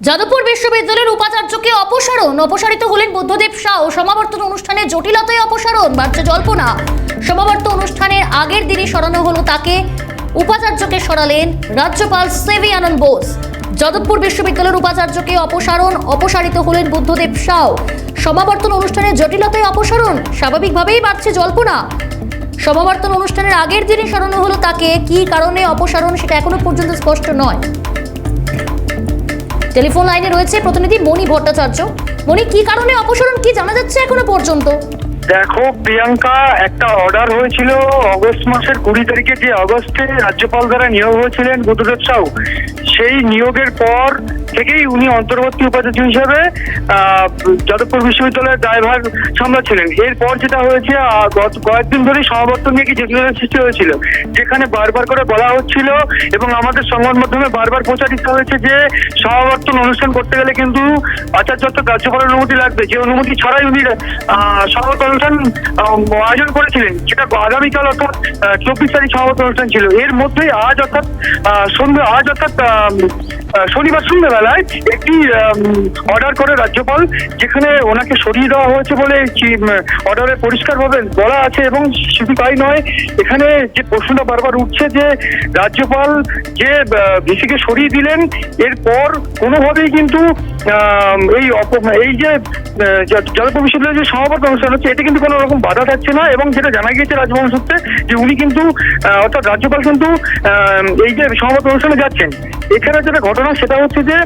যাদবপুর বিশ্ববিদ্যালয়ের উপাচার্যকে অপসারণ। অপসারিত হলেন বুদ্ধদেব শাহ সমাবর্তন অনুষ্ঠানে জটিলতায় অপসারণ। বাড়ছে জল্পনা। সমাবর্তন অনুষ্ঠানের আগের দিনই সরানো হলো তাকে। উপাচার্যকে সরালেন রাজ্যপাল সেভি আনন্দ বোস। যাদবপুর বিশ্ববিদ্যালয়ের উপাচার্যকে অপসারণ। অপসারিত হলেন বুদ্ধদেব শাহ সমাবর্তন অনুষ্ঠানে জটিলতায় অপসারণ। স্বাভাবিকভাবেই বাড়ছে জল্পনা। সমাবর্তন অনুষ্ঠানের আগের দিনই সরানো হলো তাকে। কী কারণে অপসারণ সেটা এখনও পর্যন্ত স্পষ্ট নয়। টেলিফোন লাইনে রয়েছে প্রতিনিধি মণি ভট্টাচার্য। মণি, কি কারণে অপসারণ কি জানা যাচ্ছে এখনও পর্যন্ত? দেখো, প্রিয়াঙ্কা, একটা অর্ডার হয়েছিল অগস্ট মাসের কুড়ি তারিখে যে অগস্টে রাজ্যপাল দ্বারা নিয়োগ হয়েছিলেন বুদ্ধদেব সাউ। সেই নিয়োগের পর থেকেই উনি অন্তর্বর্তী উপাচার্য হিসেবে যাদবপুর বিশ্ববিদ্যালয়ের দায়ভার সামলাচ্ছিলেন এরপর যেটা হয়েছে গত কয়েকদিন ধরেই সমাবর্তন নিয়ে কি জটিলতার সৃষ্টি হয়েছিল, যেখানে বারবার করে বলা হচ্ছিল এবং আমাদের সংবাদ মাধ্যমে বারবার প্রচারিত হয়েছে যে সমাবর্তন অনুষ্ঠান করতে গেলে কিন্তু আচার্য রাজ্যপালের অনুমতি লাগবে। যে অনুমতি ছাড়াই উনি সমাবর্তন অনুষ্ঠান আয়োজন করেছিলেন, সেটা আগামীকাল অর্থাৎ চব্বিশ তারিখ সমাবর্তন অনুষ্ঠান ছিল। এর মধ্যেই আজ অর্থাৎ সন্ধ্যে, আজ অর্থাৎ শনিবার সন্ধ্যেবেলায় একটি অর্ডার করে রাজ্যপাল, যেখানে ওনাকে সরিয়ে দেওয়া হয়েছে বলে অর্ডারে পরিষ্কারভাবে বলা আছে এবং শুধু তাই নয়, এখানে যে প্রশ্নটা বারবার উঠছে যে রাজ্যপাল যে ভিসিকে সরিয়ে দিলেন, এরপর কোনোভাবেই কিন্তু এই এই যে যা- বিশ্ববিদ্যালয়ের যে সমাবর্তন অনুষ্ঠান হচ্ছে, এতে কিন্তু কোনো রকম বাধা থাকছে না এবং যেটা জানা গিয়েছে রাজভবন সূত্রে যে উনি কিন্তু অর্থাৎ রাজ্যপাল কিন্তু এই যে সমাবর্তন অনুষ্ঠানে যাচ্ছেন এছাড়া যেটা ঘটনা সেটা হচ্ছে যে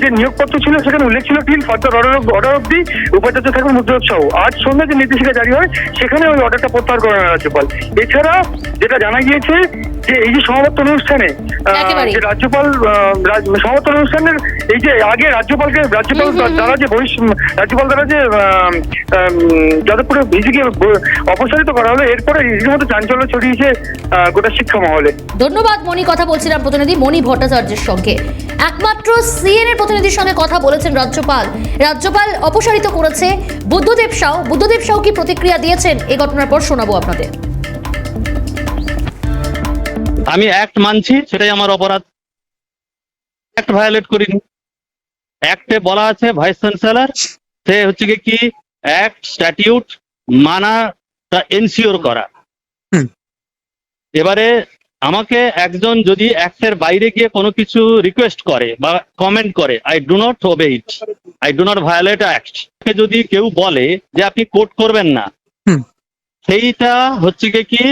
যে নিয়োগপত্র ছিল সেখানে উল্লেখ ছিল টিল ফার্দার অর্ডার অর্ডার অব্দি উপাচার্য থাকবেন মুদ্রক সহ। আজ সন্ধ্যে যে নির্দেশিকা জারি হয় সেখানে ওই অর্ডারটা প্রত্যাহার করেন রাজ্যপাল এছাড়া যেটা জানা গিয়েছে যে এই যে সমাবর্তন অনুষ্ঠানে যে রাজ্যপাল সমাবর্তন অনুষ্ঠানের এই যে আগে রাজ্যপালকে রাজ্যপাল। দ্বারা যে রাজ্যপাল দ্বারা যে যাদবপুরে ভিজিকে অপসারিত করা হলো এরপরে রীতিমতো চাঞ্চল্য ছড়িয়েছে আহ, গোটা শিক্ষা মহলে। ধন্যবাদ মণি। কথা বলছিলাম প্রতিনিধি মণি ভট্টাচার্যের সঙ্গে। একমাত্র সিএনএর প্রতিনিধির সঙ্গে কথা বলেছেন রাজ্যপাল। রাজ্যপাল অপসারিত করেছে বুদ্ধদেব সাউ। বুদ্ধদেব সাউ কি প্রতিক্রিয়া দিয়েছেন? এই ঘটনার পর শোনাবো আপনাদের। আমি অ্যাক্ট মানছি সেটাই আমার অপরাধ। অ্যাক্ট ভায়োলেট করিনি। অ্যাক্টে বলা আছে ভাইস চ্যান্সেলর সে হচ্ছে কি কি অ্যাক্ট স্ট্যাটিউট মানাটা এনসিওর করা। এবারে আমাকে একজন যদি অ্যাক্টের বাইরে গিয়ে কোনো কিছু রিকোয়েস্ট করে বা কমেন্ট করে I do not obey it I do not violate act যদি কেউ বলে যে আপনি কোর্ট করবেন না সেইটা হচ্ছে গিয়ে কি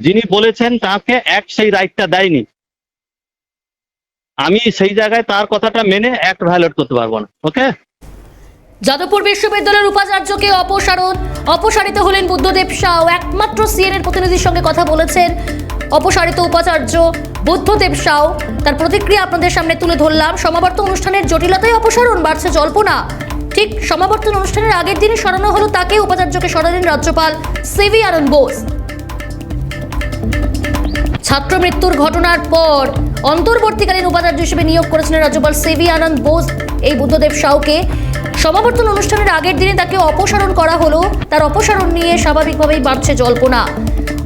যিনি বলেছেন তাকে এক সেই রাইটটা দেয়নি। আমি সেই জায়গায় তার কথাটা মেনে অ্যাক্ট ভায়োলেট করতে পারব না ওকে যাদবপুর বিশ্ববিদ্যালয়ের উপাচার্যকে অপসারণ অপসারিত হলেন বুদ্ধদেব সাউ। একমাত্র সিএন এর প্রতিনিধির সঙ্গে কথা বলেছেন অপসারিত উপাচার্য বুদ্ধদেব সাউ। তার প্রতিক্রিয়া আপনাদের সামনে তুলে ধরলাম। সমাবর্তন অনুষ্ঠানের জটিলতায় অপসারণ বাড়ছে জল্পনা। ঠিক সমাবর্তন অনুষ্ঠানের আগের দিনে সরানো হলো তাকে। উপাচার্যকে সরালেন রাজ্যপাল সিভি আনন্দ বোস। ছাত্র মৃত্যুর ঘটনার পর অন্তর্বর্তীকালীন উপাচার্য হিসেবে নিয়োগ করেছিলেন রাজ্যপাল সিভি আনন্দ বোস এই বুদ্ধদেব সাউকে। সমাবর্তন অনুষ্ঠানের আগের দিনে তাকে অপসারণ করা হলো। তার অপসারণ নিয়ে স্বাভাবিকভাবেই বাড়ছে জল্পনা।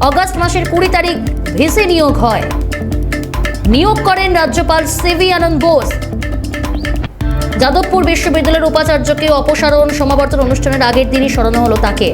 অগাস্ট মাসের কুড়ি তারিখ ভিসি নিয়োগ হয়। নিয়োগ করেন রাজ্যপাল সিভি আনন্দ বোস। যাদবপুর বিশ্ববিদ্যালয়ের উপাচার্যকে অপসারণ সমাবর্তন অনুষ্ঠানের আগের দিনই সরানো হলো তাকে।